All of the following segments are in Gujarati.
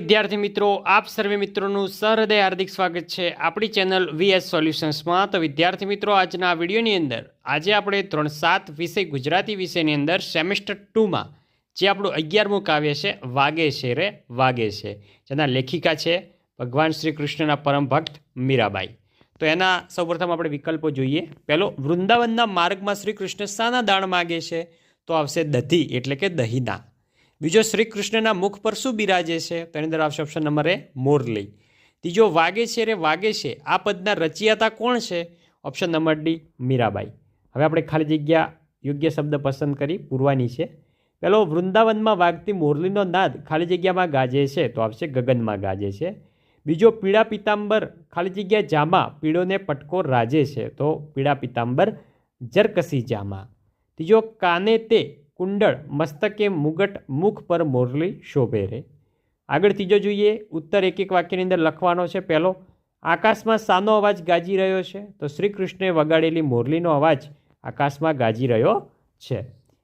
વિદ્યાર્થી મિત્રો, આપ સર્વે મિત્રોનું સહૃદય હાર્દિક સ્વાગત છે આપણી ચેનલ વીએસ સોલ્યુશન્સમાં. તો વિદ્યાર્થી મિત્રો, આજના વિડીયોની અંદર, આજે આપણે ત્રણ સાત વિષય ગુજરાતી વિષયની અંદર સેમેસ્ટર ટુમાં, જે આપણું અગિયારમું કાવ્ય છે, વાગે છે રે, વાગે છે. જેના લેખિકા છે ભગવાન શ્રી કૃષ્ણના પરમ ભક્ત મીરાબાઈ. તો એના સૌપ્રથમ આપણે વિકલ્પો જોઈએ. પહેલો, વૃંદાવનના માર્ગમાં શ્રી કૃષ્ણ શાના દાણ માગે છે. તો આવશે દધી, એટલે કે દહીના બીજો શ્રી કૃષ્ણના મુખ પર શું બિરાજે છે? તો એની અંદર આવશે ઓપ્શન નંબર એ મોરલી. ત્રીજો વાગે છે રે વાગે છે, આ પદના રચિયાતા કોણ છે? Option number D Mirabai. હવે આપણે ખાલી જગ્યા યોગ્ય શબ્દ પસંદ કરી, પૂરવાની છે. પેલો, વૃંદાવનમાં વાગતી મોરલીનો નાદ ખાલી જગ્યામાં ગાજે છે, તો આવશે ગગનમાં ગાજે છે. બીજો, પીળા પિતાંબર ખાલી જગ્યા જામા, પીળોને પટકો રાજે છે, તો પીળા પિતાંબર જરકસી જામા. ત્રીજો, કાને તે કુંડળ મસ્તકે મુગટ મુખ પર મોરલી શોભે રે. આગળ ત્રીજો જોઈએ, ઉત્તર એક એક વાક્યની અંદર લખવાનો છે. પહેલો, આકાશમાં સાનો અવાજ ગાજી રહ્યો છે, તો શ્રી કૃષ્ણે વગાડેલી મોરલીનો અવાજ આકાશમાં ગાજી રહ્યો છે.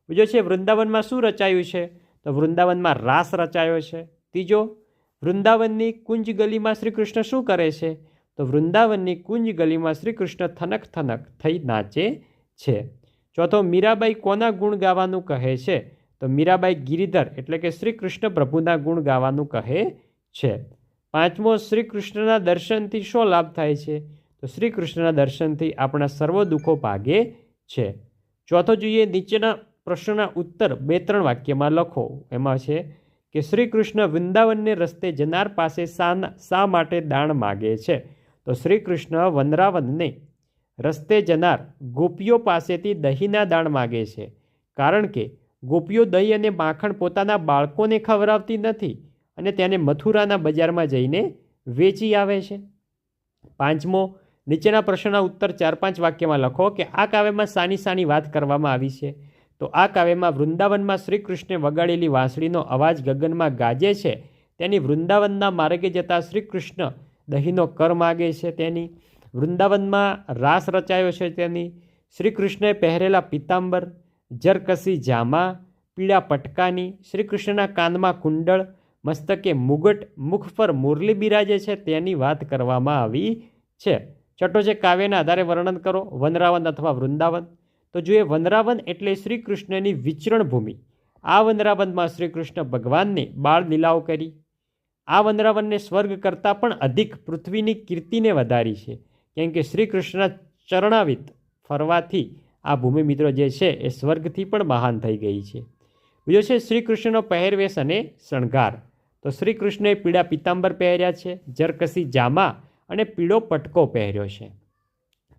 બીજો છે, વૃંદાવનમાં શું રચાયું છે? તો વૃંદાવનમાં રાસ રચાયો છે. ત્રીજો, વૃંદાવનની કુંજ ગલીમાં શ્રી કૃષ્ણ શું કરે છે? તો વૃંદાવનની કુંજ ગલીમાં શ્રી કૃષ્ણ થનક થનક થઈ નાચે છે. ચોથો મીરાબાઈ કોના ગુણ ગાવાનું કહે છે? તો મીરાબાઈ ગિરિધર એટલે કે શ્રી કૃષ્ણ પ્રભુના ગુણ ગાવાનું કહે છે. પાંચમો શ્રી કૃષ્ણના દર્શનથી શો લાભ થાય છે? તો શ્રી કૃષ્ણના દર્શનથી આપણા સર્વ દુઃખો ભાગે છે. ચોથો જોઈએ નીચેના પ્રશ્નના ઉત્તર બે ત્રણ વાક્યમાં લખો. એમાં છે કે શ્રી કૃષ્ણ વૃંદાવનને રસ્તે જનાર પાસે શા શા માટે દાણ માગે છે? તો શ્રી કૃષ્ણ વનરાવનને રસ્તે જનાર ગોપીઓ પાસેથી દહીંના દાણ માગે છે. કારણ કે ગોપીઓ દહીં અને માખણ પોતાના બાળકોને ખવડાવતી નથી અને તેને મથુરાના બજારમાં જઈને વેચી આવે છે. પાંચમો, નીચેના પ્રશ્નના ઉત્તર ચાર પાંચ વાક્યમાં લખો કે આ કાવ્યમાં સાની સાની વાત કરવામાં આવી છે. તો આ કાવ્યમાં વૃંદાવનમાં શ્રી કૃષ્ણે વગાડેલી વાંસળીનો અવાજ ગગનમાં ગાજે છે. તેની વૃંદાવનના માર્ગે જતા શ્રી કૃષ્ણ દહીંનો કર માગે છે તેની. વૃંદાવનમાં રાસ રચાયો છે તેની. શ્રી કૃષ્ણએ પહેરેલા પિતાંબર, જરકસી જામા, પીળા પટકાની શ્રી કૃષ્ણના કાનમાં કુંડળ, મસ્તકે મુગટ, મુખ પર મુરલી બિરાજે છે તેની વાત કરવામાં આવી છે. છઠ્ઠો છે કાવ્યના આધારે વર્ણન કરો, વનરાવન અથવા વૃંદાવન. તો જોઈએ વનરાવન એટલે શ્રી કૃષ્ણની વિચરણ ભૂમિ આ વનરાવનમાં શ્રી કૃષ્ણ ભગવાનને બાળ લીલાઓ કરી. આ વનરાવનને સ્વર્ગ કરતાં પણ અધિક પૃથ્વીની કીર્તિને વધારી છે. કેમ કે શ્રી કૃષ્ણના ચરણાવિત ફરવાથી આ ભૂમિ મિત્રો જે છે એ સ્વર્ગથી પણ મહાન થઈ ગઈ છે. બીજો છે શ્રી કૃષ્ણનો પહેરવેશ અને શણગાર. તો શ્રી કૃષ્ણએ પીળા પિતાંબર પહેર્યા છે, જરકસી જામા અને પીળો પટકો પહેર્યો છે.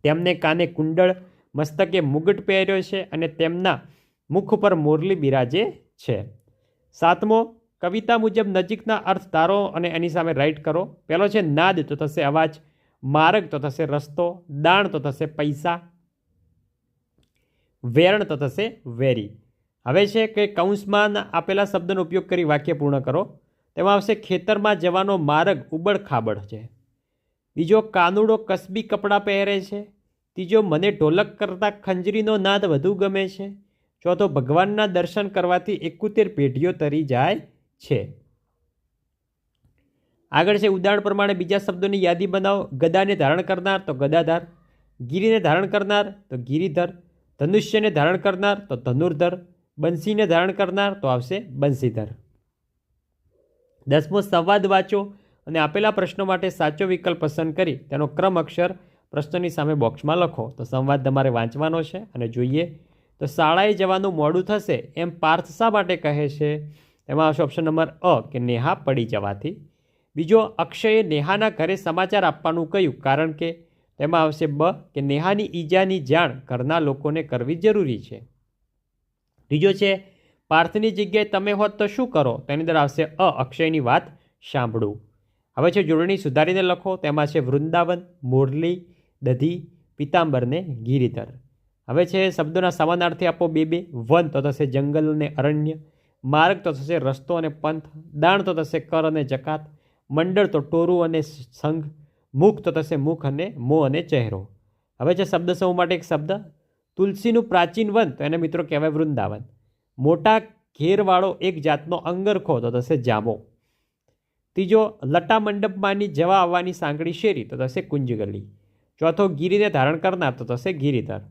તેમને કાને કુંડળ મસ્તકે મુગટ પહેર્યો છે અને તેમના મુખ પર મોરલી બિરાજે છે. સાતમો, કવિતા મુજબ નજીકના અર્થ તારો અને એની સામે રાઇટ કરો. પહેલો છે નાદ, તો થશે અવાજ. માર્ગ તો થશે રસ્તો, દાણ તો થશે પૈસા, વેરણ તો થશે વેરી. હવે છે કે કૌંસમાં આપેલા શબ્દનો ઉપયોગ કરી વાક્ય પૂર્ણ કરો. તેમાં આવશે ખેતરમાં જવાનો માર્ગ ઉબડ ખાબડ છે. બીજો કાનુડો કસબી કપડાં પહેરે છે. ત્રીજો મને ઢોલક કરતાં ખંજરીનો નાદ વધુ ગમે છે. ચોથો ભગવાનના દર્શન કરવાથી એકોતેર પેઢીઓ તરી જાય છે. આગળ છે ઉદાહરણ પ્રમાણે બીજા શબ્દોની યાદી બનાવો. ગદાને ધારણ કરનાર તો ગદાધાર. ગીરીને ધારણ કરનાર તો ગિરિધર. ધનુષ્યને ધારણ કરનાર તો ધનુર્ધર. બંસીને ધારણ કરનાર તો આવશે બંસીધર દસમો, સંવાદ વાંચો અને આપેલા પ્રશ્નો માટે સાચો વિકલ્પ પસંદ કરી તેનો ક્રમ અક્ષર પ્રશ્નની સામે બોક્સમાં લખો. તો સંવાદ તમારે વાંચવાનો છે અને જોઈએ. તો શાળાએ જવાનું મોડું થશે એમ પાર્થ શા માટે કહે છે? એમાં આવશે ઓપ્શન નંબર અ, કે નેહા પડી જવાથી. બીજો અક્ષયે નેહાના ઘરે સમાચાર આપવાનું કહ્યું, કારણ કે તેમાં આવશે બ, કે નેહાની ઈજાની જાણ ઘરના લોકોને કરવી જરૂરી છે. ત્રીજો છે, પાર્થની જગ્યાએ તમે હોત તો શું કરો? તેની અંદર આવશે અ, અક્ષયની વાત સાંભળવું હવે છે જોડણી સુધારીને લખો, તેમાં છે વૃંદાવન, મોરલી, દધી પિતાંબરને ગિરિધર. હવે છે શબ્દોના સમાનાર્થી આપો બે બે. વન તો થશે જંગલ અને અરણ્ય, માર્ગ તો થશે રસ્તો અને પંથ, દાણ તો થશે કર અને જકાત મંડળ તો ટોરું અને સંઘ મુખ તો થશે મુખ અને મોં અને ચહેરો. હવે છે શબ્દ સમૂહ માટે એક શબ્દ. તુલસીનું પ્રાચીન વન, તો એને મિત્રો કહેવાય વૃંદાવન. મોટા ઘેરવાળો એક જાતનો અંગરખો, તો થશે જામો ત્રીજો, લટા મંડપમાંની જવા આવવાની સાંકડી શેરી, તો થશે કુંજગલી. ચોથો, ગીરીને ધારણ કરનાર, તો થશે ગીરીધર.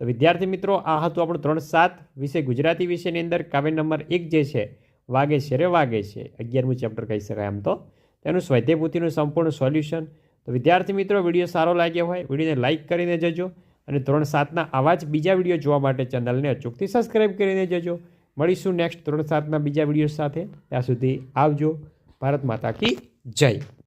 તો વિદ્યાર્થી મિત્રો, આ હતું આપણું ત્રણ સાત વિષય ગુજરાતી વિષયની અંદર. કાવ્ય નંબર એક જે છે, વાગે છે રે વાગે છે. અગિયારમું ચેપ્ટર કહી શકાય આમ તો. તેનું સ્વાધ્યાય સંપૂર્ણ સોલ્યુશન. તો વિદ્યાર્થી મિત્રો, વીડિયો સારો લાગ્યો હોય, વિડીયોને લાઇક કરીને જજો અને ધોરણ સાતના આવા જ બીજા વીડિયો જોવા માટે ચેનલને અચૂકથી સબસ્ક્રાઈબ કરીને જજો. મળીશું નેક્સ્ટ ધોરણ સાતના બીજા વીડિયો સાથે. ત્યાં સુધી આવજો. ભારત માતા કી જય.